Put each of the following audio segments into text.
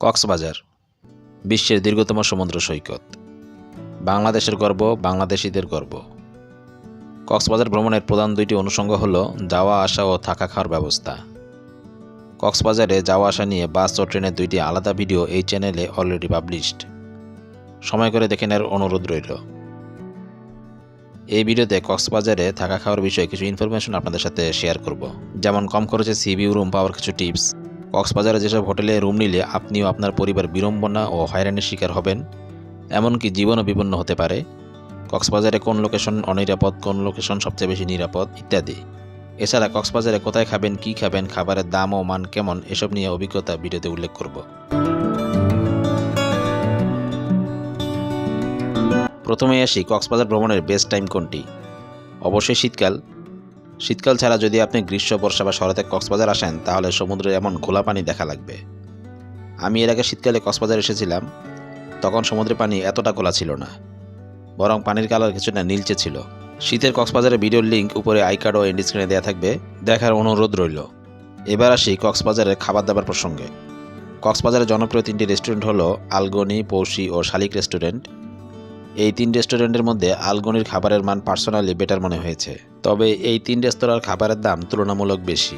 কক্সবাজার, বিশ্বের দীর্ঘতম সমুদ্র সৈকত। বাংলাদেশের গর্ব, বাংলাদেশিদের গর্ব। কক্সবাজার ভ্রমণের প্রধান দুইটি অনুষঙ্গ হল যাওয়া, আসা ও থাকা খাওয়ার ব্যবস্থা। কক্সবাজারে যাওয়া, আসা নিয়ে বাস ও ট্রেনের দুইটি আলাদা ভিডিও এই চ্যানেলে অলরেডি পাবলিশড। সময় করে দেখে নেওয়ার অনুরোধ রইল। এই ভিডিওতে কক্সবাজারে থাকা খাওয়ার বিষয়ে কিছু ইনফরমেশন আপনাদের সাথে শেয়ার করব। যেমন কম খরচে সিবিউ রুম পাওয়ার কিছু টিপস কক্সবাজারে যেসব হোটেলে রুম নিলে আপনিও আপনার পরিবার বিড়ম্বনা ও হয়রানির শিকার হবেন, এমনকি জীবনও বিপন্ন হতে পারে। কক্সবাজারে কোন লোকেশন অনিরাপদ, কোন লোকেশন সবচেয়ে বেশি নিরাপদ, ইত্যাদি। এছাড়া কক্সবাজারে কোথায় খাবেন, কি খাবেন, খাবারের দাম ও মান কেমন, এসব নিয়ে অভিজ্ঞতা ভিডিওতে উল্লেখ করব। প্রথমেই আসি কক্সবাজার ভ্রমণের বেস্ট টাইম কোনটি? অবশ্যই শীতকাল। শীতকাল ছাড়া যদি আপনি গ্রীষ্ম, বর্ষা বা শরতে কক্সবাজার আসেন, তাহলে সমুদ্রে এমন খোলা পানি দেখা লাগবে। আমি এর আগে শীতকালে কক্সবাজার এসেছিলাম, তখন সমুদ্রের পানি এতটা খোলা ছিল না, বরং পানির কালার কিছুটা নীলচে ছিল। শীতের কক্সবাজারের ভিডিওর লিঙ্ক উপরে আই কার্ড ও এন্ড স্ক্রিনে দেওয়া থাকবে, দেখার অনুরোধ রইল। এবার আসি কক্সবাজারের খাবার দাবার প্রসঙ্গে। কক্সবাজারের জনপ্রিয় তিনটি রেস্টুরেন্ট হলো আলগনি পৌষি ও শালিক রেস্টুরেন্ট। এই তিন রেস্টুরেন্টের মধ্যে আলগনির খাবারের মান পার্সোনালি বেটার মনে হয়েছে। তবে এই তিন রেস্তোরাঁর খাবারের দাম তুলনামূলক বেশি।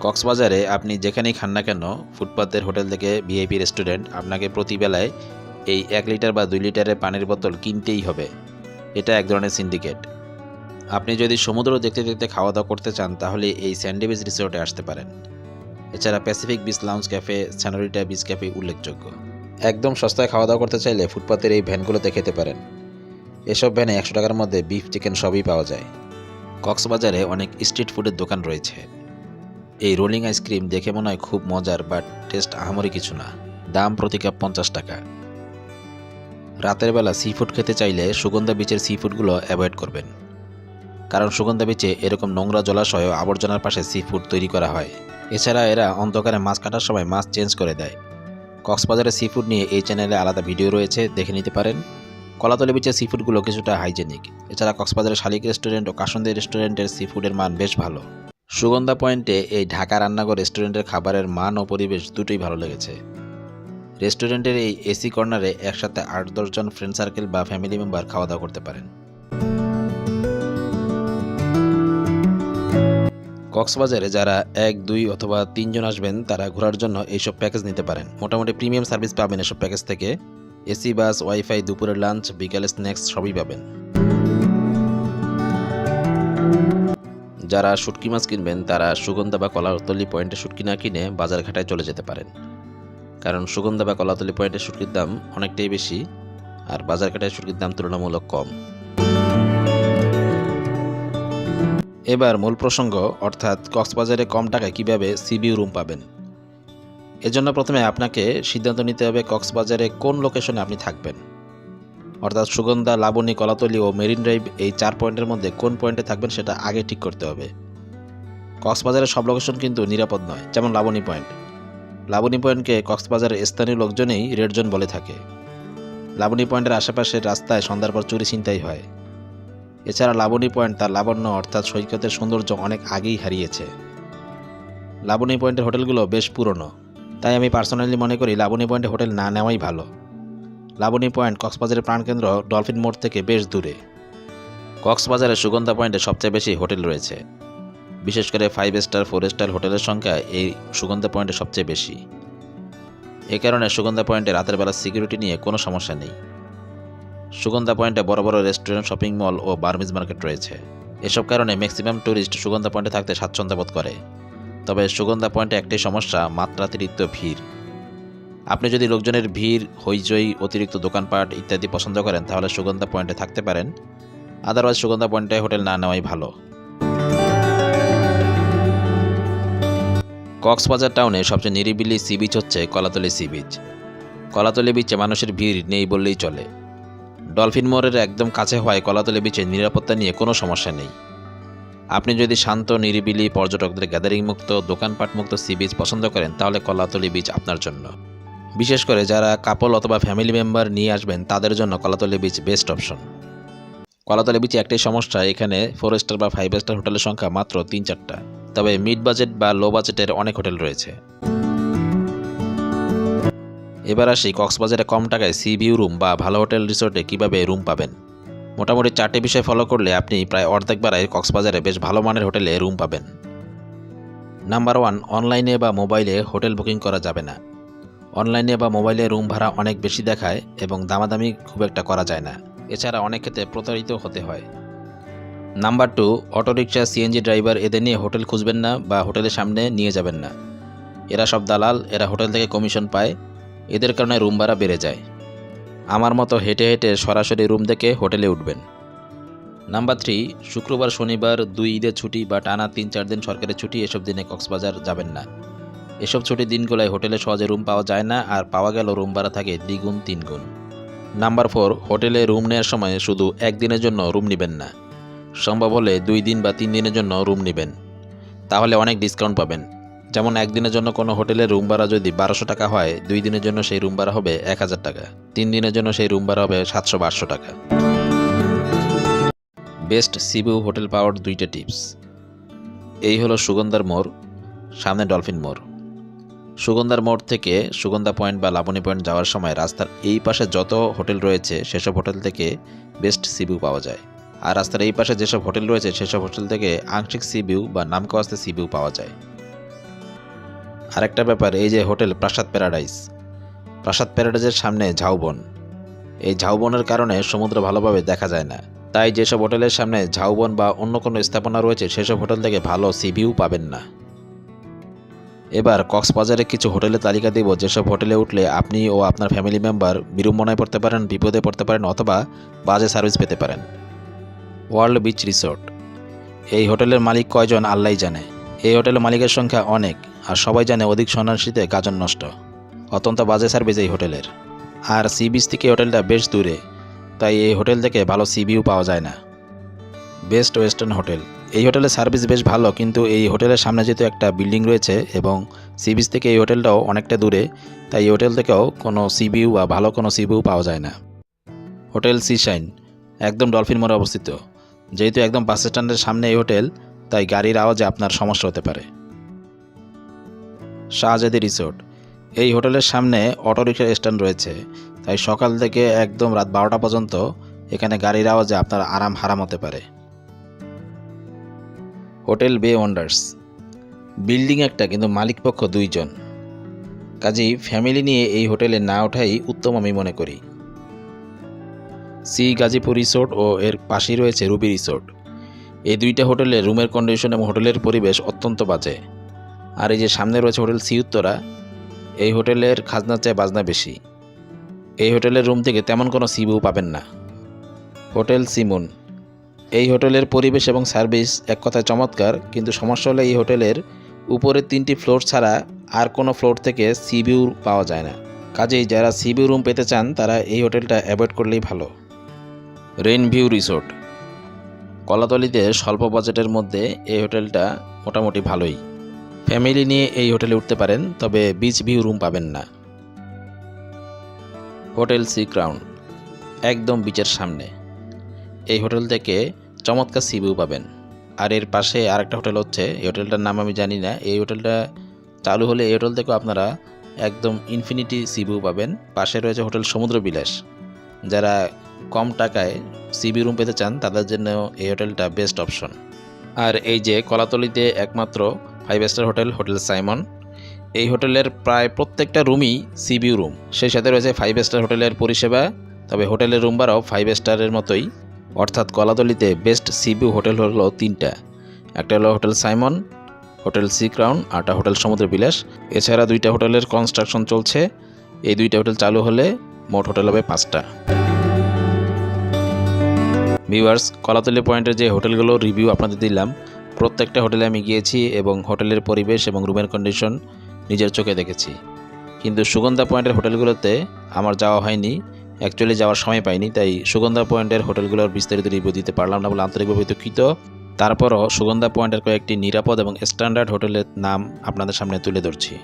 কক্সবাজারে আপনি যেখানেই খান না কেন, ফুটপাতের হোটেল থেকে ভিআইপি রেস্টুরেন্ট আপনাকে প্রতি বেলায় এই এক লিটার বা দুই লিটারের পানির বোতল কিনতেই হবে। এটা এক ধরনের সিন্ডিকেট। আপনি যদি সমুদ্র দেখতে দেখতে খাওয়া দাওয়া করতে চান, তাহলে এই স্যান্ডিবিচ রিসোর্টে আসতে পারেন। এছাড়া Pacific beach lounge cafe, Senorita beach cafe উল্লেখযোগ্য। একদম সস্তায় খাওয়া দাওয়া করতে চাইলে ফুটপাতের এই ভ্যানগুলোতে খেতে পারেন। এসব ভ্যানে একশো টাকার মধ্যে বিফ, চিকেন সবই পাওয়া যায়। কক্সবাজারে অনেক স্ট্রিট ফুডের দোকান রয়েছে। এই রোলিং আইসক্রিম দেখে মনে হয় খুব মজার, বাট টেস্ট আহামরি কিছু না। দাম প্রতি কাপ পঞ্চাশ টাকা। রাতের বেলা সি ফুড খেতে চাইলে সুগন্ধা বিচের সি ফুডগুলো অ্যাভয়েড করবেন। কারণ সুগন্ধা বিচে এরকম নোংরা জলাশয় আবর্জনার পাশে সি ফুড তৈরি করা হয়। এছাড়া এরা অন্ধকারে মাছ কাটার সময় মাছ চেঞ্জ করে দেয়। কক্সবাজারের সি ফুড নিয়ে এই চ্যানেলে আলাদা ভিডিও রয়েছে, দেখে নিতে পারেন। কলাতলি বিচের সি ফুডগুলো কিছুটা হাইজেনিক এছাড়া কক্সবাজারের শালিক রেস্টুরেন্ট ও কাসন্দি রেস্টুরেন্টের সি ফুডের মান বেশ ভালো। সুগন্ধা পয়েন্টে এই ঢাকা রান্নাঘর রেস্টুরেন্টের খাবারের মান ও পরিবেশ দুটোই ভালো লেগেছে। রেস্টুরেন্টের এই এসি কর্নারে একসাথে আট দশজন ফ্রেন্ড সার্কেল বা ফ্যামিলি মেম্বার খাওয়া দাওয়া করতে পারেন। কক্সবাজারে যারা এক, দুই অথবা তিনজন আসবেন, তারা ঘোরার জন্য এইসব প্যাকেজ নিতে পারেন। মোটামুটি প্রিমিয়াম সার্ভিস পাবেন এসব প্যাকেজ থেকে। এসি, বাস, ওয়াইফাই, দুপুরের লাঞ্চ, বিকালে স্ন্যাক্স সবই পাবেন। যারা শুটকি মাছ কিনবেন, তারা সুগন্ধা বা কলাতলি পয়েন্টে শুটকি না কিনে বাজার ঘাটায় চলে যেতে পারেন। কারণ সুগন্ধা বা কলাতলি পয়েন্টে শুটকির দাম অনেকটাই বেশি, আর বাজার ঘাটায় শুটকির দাম তুলনামূলক কম। এবার মূল প্রসঙ্গ, অর্থাৎ কক্সবাজারে কম টাকায় কীভাবে সিবিউ রুম পাবেন? এজন্য প্রথমে আপনাকে সিদ্ধান্ত নিতে হবে কক্সবাজারে কোন লোকেশনে আপনি থাকবেন। অর্থাৎ সুগন্ধা, লাবণী, কলাতলি ও মেরিন ড্রাইভ এই চার পয়েন্টের মধ্যে কোন পয়েন্টে থাকবেন সেটা আগে ঠিক করতে হবে। কক্সবাজারের সব লোকেশন কিন্তু নিরাপদ নয়, যেমন লাবণী পয়েন্ট। লাবণী পয়েন্টকে কক্সবাজারের স্থানীয় লোকজনেই রেড জোন বলে থাকে। লাবণী পয়েন্টের আশেপাশের রাস্তায় সন্ধ্যার পর চুরি ছিনতাই হয়। এছাড়া লাবণী পয়েন্ট তার লাবণ্য, অর্থাৎ সৈকতের সৌন্দর্য অনেক আগেই হারিয়েছে। লাবণী পয়েন্টের হোটেলগুলো বেশ পুরনো। তাই আমি পার্সোনালি মনে করি লাবণী পয়েন্টে হোটেল না নেওয়াই ভালো। লাবণী পয়েন্ট কক্সবাজারের প্রাণকেন্দ্র ডলফিন মোড় থেকে বেশ দূরে। কক্সবাজারের সুগন্ধা পয়েন্টে সবচেয়ে বেশি হোটেল রয়েছে। বিশেষ করে ফাইভ স্টার ফোর স্টার হোটেলের সংখ্যা এই সুগন্ধা পয়েন্টে সবচেয়ে বেশি। এ কারণে সুগন্ধা পয়েন্টে রাতের বেলা সিকিউরিটি নিয়ে কোনো সমস্যা নেই। সুগন্ধা পয়েন্টে বড় বড় রেস্টুরেন্ট শপিং মল ও বার্মিজ মার্কেট রয়েছে। এসব কারণে ম্যাক্সিমাম ট্যুরিস্ট সুগন্ধা পয়েন্টে থাকতে স্বাচ্ছন্দ্য বোধ করে। তবে সুগন্ধা পয়েন্টে একটাই সমস্যা, মাত্রাতিরিক্ত ভিড়। আপনি যদি লোকজনের ভিড়, হইচই, অতিরিক্ত দোকানপাট ইত্যাদি পছন্দ করেন, তাহলে সুগন্ধা পয়েন্টে থাকতে পারেন। আদারওয়াইজ সুগন্ধা পয়েন্টে হোটেল না নেওয়াই ভালো। কক্সবাজার টাউনে সবচেয়ে নিরিবিলি সি বিচ হচ্ছে কলাতলি সি বিচ। কলাতলি বিচে মানুষের ভিড় নেই বললেই চলে। ডলফিন মোড়ের একদম কাছে হওয়ায় কলাতলি বিচে নিরাপত্তা নিয়ে কোনো সমস্যা নেই। আপনি যদি শান্ত, নিরিবিলি, পর্যটকদের গ্যাদারিং মুক্ত দোকানপাট মুক্ত সি বিচ পছন্দ করেন, তাহলে কলাতলি বিচ আপনার জন্য। বিশেষ করে যারা কাপল অথবা ফ্যামিলি মেম্বার নিয়ে আসবেন, তাদের জন্য Kolatoli beach best option Kolatoli বিচে একটাই সমস্যা, এখানে ফোর স্টার বা ফাইভ স্টার হোটেলের সংখ্যা মাত্র তিন চারটা। তবে মিড বাজেট বা লো বাজেটের অনেক হোটেল রয়েছে। এবার আসি কক্সবাজারে কম টাকায় সি ভিউ রুম বা ভালো হোটেল রিসোর্টে কীভাবে রুম পাবেন। মোটামুটি চারটি বিষয় ফলো করলে আপনি প্রায় অর্ধেক বেড়ায় কক্সবাজারে বেশ ভালো মানের হোটেলে রুম পাবেন। নাম্বার ওয়ান অনলাইনে বা মোবাইলে হোটেল বুকিং করা যাবে না। অনলাইনে বা মোবাইলে রুম ভাড়া অনেক বেশি দেখায় এবং দামাদামি খুব একটা করা যায় না। এছাড়া অনেক ক্ষেত্রে প্রতারিত হতে হয়। Number two autorickshaw CNG driver এদের নিয়ে হোটেল খুঁজবেন না বা হোটেলের সামনে নিয়ে যাবেন না। এরা সব দালাল, এরা হোটেল থেকে কমিশন পায়। এদের কারণে রুম ভাড়া বেড়ে যায়। আমার মতো হেঁটে হেঁটে সরাসরি রুম দেখে হোটেলে উঠবেন। নাম্বার থ্রি, শুক্রবার, শনিবার, দুই ঈদের ছুটি বা টানা তিন চার দিন সরকারি ছুটি, এসব দিনে কক্সবাজার যাবেন না। এসব ছুটির দিনগুলোয় হোটেলে সহজে রুম পাওয়া যায় না আর পাওয়া গেল রুম ভাড়া থাকে দ্বিগুণ তিনগুণ নাম্বার ফোর, হোটেলে রুম নেওয়ার সময় শুধু একদিনের জন্য রুম নেবেন না। সম্ভব হলে দুই দিন বা তিন দিনের জন্য রুম নেবেন। তাহলে অনেক ডিসকাউন্ট পাবেন। যেমন একদিনের জন্য কোনো হোটেলের রুম ভাড়া যদি বারোশো টাকা হয়, দুই দিনের জন্য সেই রুম ভাড়া হবে এক হাজার টাকা। তিন দিনের জন্য সেই রুম ভাড়া হবে সাতশো বা আটশো টাকা। বেস্ট সিবু হোটেল পাওয়ার দুইটা টিপস। এই হলো সুগন্ধার মোড়, সামনে ডলফিন মোড়। সুগন্ধার মোড় থেকে সুগন্ধা পয়েন্ট বা লাবণী পয়েন্ট যাওয়ার সময় রাস্তার এই পাশে যত হোটেল রয়েছে, সেসব হোটেল থেকে বেস্ট সিবিউ পাওয়া যায়। আর রাস্তার এই পাশে যেসব হোটেল রয়েছে, সেসব হোটেল থেকে আংশিক সিবিউ বা নামকাওয়াস্তে সিবিউ পাওয়া যায়। আরেকটা ব্যাপার, এই যে হোটেল প্রাসাদ প্যারাডাইস। প্রাসাদ প্যারাডাইসের সামনে ঝাউবন। এই ঝাউবনের কারণে সমুদ্র ভালোভাবে দেখা যায় না। তাই যেসব হোটেলের সামনে ঝাউবন বা অন্য কোনো স্থাপনা রয়েছে, সেসব হোটেল থেকে ভালো সিভিউ পাবেন না। এবার কক্সবাজারে কিছু হোটেলের তালিকা দিব, যেসব হোটেলে উঠলে আপনি ও আপনার ফ্যামিলি মেম্বার বিড়ম্বনায় পড়তে পারেন, বিপদে পড়তে পারেন অথবা বাজে সার্ভিস পেতে পারেন। World beach resort. এই হোটেলের মালিক কয়জন আল্লাহ জানে। এই হোটেলের মালিকের সংখ্যা অনেক। আর সবাই জানে অধিক সন্ন্যাসীতে গাজন নষ্ট। অত্যন্ত বাজে সার্ভিস এই হোটেলের। আর সি বিচ থেকে হোটেলটা বেশ দূরে, তাই এই হোটেল থেকে ভালো সি ভিউ পাওয়া যায় না। Best Western hotel. এই হোটেলের সার্ভিস বেশ ভালো, কিন্তু এই হোটেলের সামনে যেহেতু একটা বিল্ডিং রয়েছে এবং সি বিচ থেকে এই হোটেলটাও অনেকটা দূরে, তাই এই হোটেল থেকেও কোনো সি ভিউ বা ভালো কোনো সি ভিউ পাওয়া যায় না। হোটেল সি শাইন একদম ডলফিন মোড়ে অবস্থিত। যেহেতু একদম বাস স্ট্যান্ডের সামনে এই হোটেল, তাই গাড়ির আওয়াজে আপনার সমস্যা হতে পারে। শাহজাদি রিসোর্ট। এই হোটেলের সামনে অটোরিক্সা স্ট্যান্ড রয়েছে। তাই সকাল থেকে একদম রাত বারোটা পর্যন্ত এখানে গাড়ির আওয়াজে আপনার আরাম হারাম হতে পারে। হোটেল বে ওয়ান্ডার্স। বিল্ডিং একটা, কিন্তু মালিক পক্ষ দুইজন। কাজেই ফ্যামিলি নিয়ে এই হোটেলে না ওঠাই উত্তম আমি মনে করি। সি গাজীপুর রিসোর্ট ও এর পাশেই রয়েছে রুবি রিসোর্ট। এই দুইটা হোটেলে রুমের কন্ডিশন এবং হোটেলের পরিবেশ অত্যন্ত বাজে। আর এই যে সামনে রয়েছে হোটেল সি উত্তরা এই হোটেলের খাজনার চেয়ে বাজনা বেশি। এই হোটেলের রুম থেকে তেমন কোনো সিভিউ পাবেন না। হোটেল সিমুন, এই হোটেলের পরিবেশ এবং সার্ভিস এক কথায় চমৎকার, কিন্তু সমস্যা হলো এই হোটেলের উপরের তিনটি ফ্লোর ছাড়া আর কোনো ফ্লোর থেকে সিভিউ পাওয়া যায় না। কাজেই যারা সিভিউ রুম পেতে চান, তারা এই হোটেলটা অ্যাভয়েড করলেই ভালো। রেইন ভিউ রিসোর্ট, কলাতলিতে স্বল্প বাজেটের মধ্যে এই হোটেলটা মোটামুটি ভালোই। ফ্যামিলি নিয়ে এই হোটেলে উঠতে পারেন, তবে বিচ ভিউ রুম পাবেন না। হোটেল সি ক্রাউন, একদম বিচের সামনে। এই হোটেল থেকে চমৎকার সি ভিউ পাবেন। আর এর পাশে আরেকটা হোটেল হচ্ছে, এই হোটেলটার নাম আমি জানি না, এই হোটেলটা চালু হলে এই হোটেল থেকেও আপনারা একদম ইনফিনিটি সি ভিউ পাবেন। পাশে রয়েছে হোটেল সমুদ্র বিলাস যারা কম টাকায় সিবি রুম পেতে চান, তাদের জন্য এই হোটেলটা বেস্ট অপশন আর এই যে কলাতলিতে একমাত্র five star hotel hotel Saimon. এই হোটেলের প্রায় প্রত্যেকটা রুমই সিবিউ রুম। সেই সাথে রয়েছে ফাইভ স্টার হোটেলের পরিষেবা, তবে হোটেলের রুম ভাড়াও ফাইভ স্টারের মতোই। অর্থাৎ কলাতলিতে বেস্ট সিবিউ হোটেল হলো তিনটা। একটা হলো hotel Saimon, hotel sea crown, আরটা হোটেল সমুদ্র বিলাস এছাড়া দুইটা হোটেলের কনস্ট্রাকশন চলছে। এই দুইটা হোটেল চালু হলে মোট হোটেল হবে পাঁচটা। ভিউয়ার্স, কলাতলি পয়েন্টের যে হোটেলগুলো রিভিউ আপনাদের দিলাম প্রত্যেকটা হোটেলে আমি গিয়েছি এবং হোটেলের পরিবেশ এবং রুমের কন্ডিশন নিজের চোখে দেখেছি। কিন্তু সুগন্ধা পয়েন্টের হোটেলগুলোতে আমার যাওয়া হয়নি। অ্যাকচুয়ালি যাওয়ার সময় পাইনি, তাই সুগন্ধা পয়েন্টের হোটেলগুলোর বিস্তারিত রিভিউ দিতে পারলাম না বলে আন্তরিকভাবে দুঃখিত। তারপরও সুগন্ধা পয়েন্টের কয়েকটি নিরাপদ এবং স্ট্যান্ডার্ড হোটেলের নাম আপনাদের সামনে তুলে ধরছি।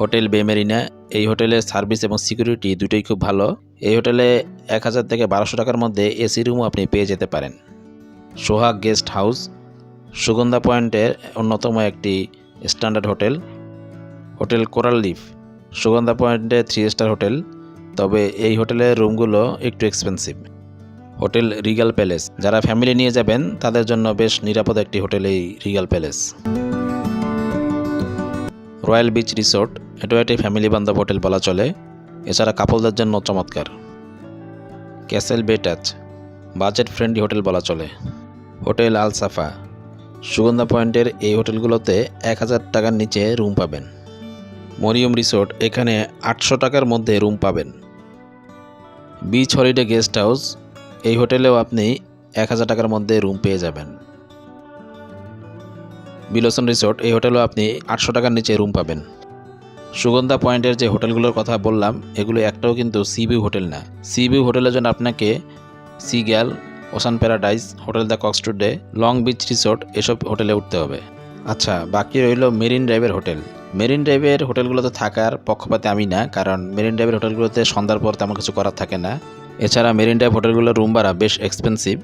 হোটেল বেমেরিনা এই হোটেলের সার্ভিস এবং সিকিউরিটি দুটোই খুব ভালো। এই হোটেলে এক হাজার থেকে বারোশো টাকার মধ্যে এসি রুমও আপনি পেয়ে যেতে পারেন। সোহাগ গেস্ট হাউস সুগন্ধা পয়েন্টের অন্যতম একটি standard hotel hotel coral reef Sugandha পয়েন্টে থ্রি স্টার হোটেল, তবে এই হোটেলের রুমগুলো একটু এক্সপেন্সিভ হোটেল রিগাল প্যালেস। যারা ফ্যামিলি নিয়ে যাবেন, তাদের জন্য বেশ নিরাপদ একটি হোটেল এই regal palace. Royal beach resort, এটাও একটি ফ্যামিলি বান্ধব হোটেল বলা চলে। এছাড়া কাপলদের জন্য চমৎকার। ক্যাসেল বে টাচ বাজেট ফ্রেন্ডলি হোটেল বলা চলে। হোটেল আল সাফা সুগন্ধা পয়েন্টের এই হোটেলগুলোতে এক হাজার টাকার নিচে রুম পাবেন। মরিয়ম রিসোর্ট এখানে আটশো টাকার মধ্যে রুম পাবেন। বিচ হলিডে গেস্ট হাউস, এই হোটেলেও আপনি এক হাজার টাকার মধ্যে রুম পেয়ে যাবেন। বিলোসন রিসোর্ট, এই হোটেলেও আপনি আটশো টাকার নিচে রুম পাবেন। সুগন্ধা পয়েন্টের যে হোটেলগুলোর কথা বললাম, এগুলো একটাও কিন্তু সিবিউ হোটেল না। সিবিউ হোটেলের জন্য আপনাকে sea gull ocean paradise hotel the Cox Today long beach resort এসব হোটেলে উঠতে হবে। আচ্ছা বাকি রইল মেরিন ড্রাইভের হোটেল। মেরিন ড্রাইভের হোটেলগুলোতে থাকার পক্ষপাতে আমি না, কারণ মেরিন ড্রাইভের হোটেলগুলোতে সন্ধ্যার পর তেমন কিছু করার থাকে না। এছাড়া মেরিন ড্রাইভ হোটেলগুলোর রুম ভাড়া বেশ এক্সপেন্সিভ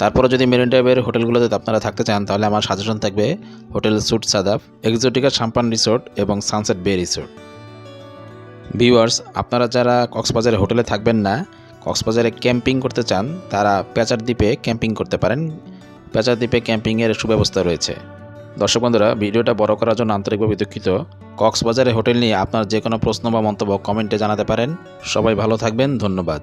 তারপরে যদি মেরিন ড্রাইভের হোটেলগুলোতে আপনারা থাকতে চান, তাহলে আমার সাজেশন থাকবে hotel suite Sadaf exotica Sampan resort এবং সানসেট বে রিসোর্ট ভিউয়ার্স আপনারা যারা কক্সবাজারে হোটেলে থাকবেন না কক্সবাজারে ক্যাম্পিং করতে চান, তারা পেঁচার দ্বীপে ক্যাম্পিং করতে পারেন। পেঁচার দ্বীপে ক্যাম্পিংয়ের সুব্যবস্থা রয়েছে। দর্শক বন্ধুরা, ভিডিওটা বড় করার জন্য আন্তরিকভাবে দুঃখিত। কক্সবাজারে হোটেল নিয়ে আপনার যে কোনো প্রশ্ন বা মন্তব্য কমেন্টে জানাতে পারেন। সবাই ভালো থাকবেন, ধন্যবাদ।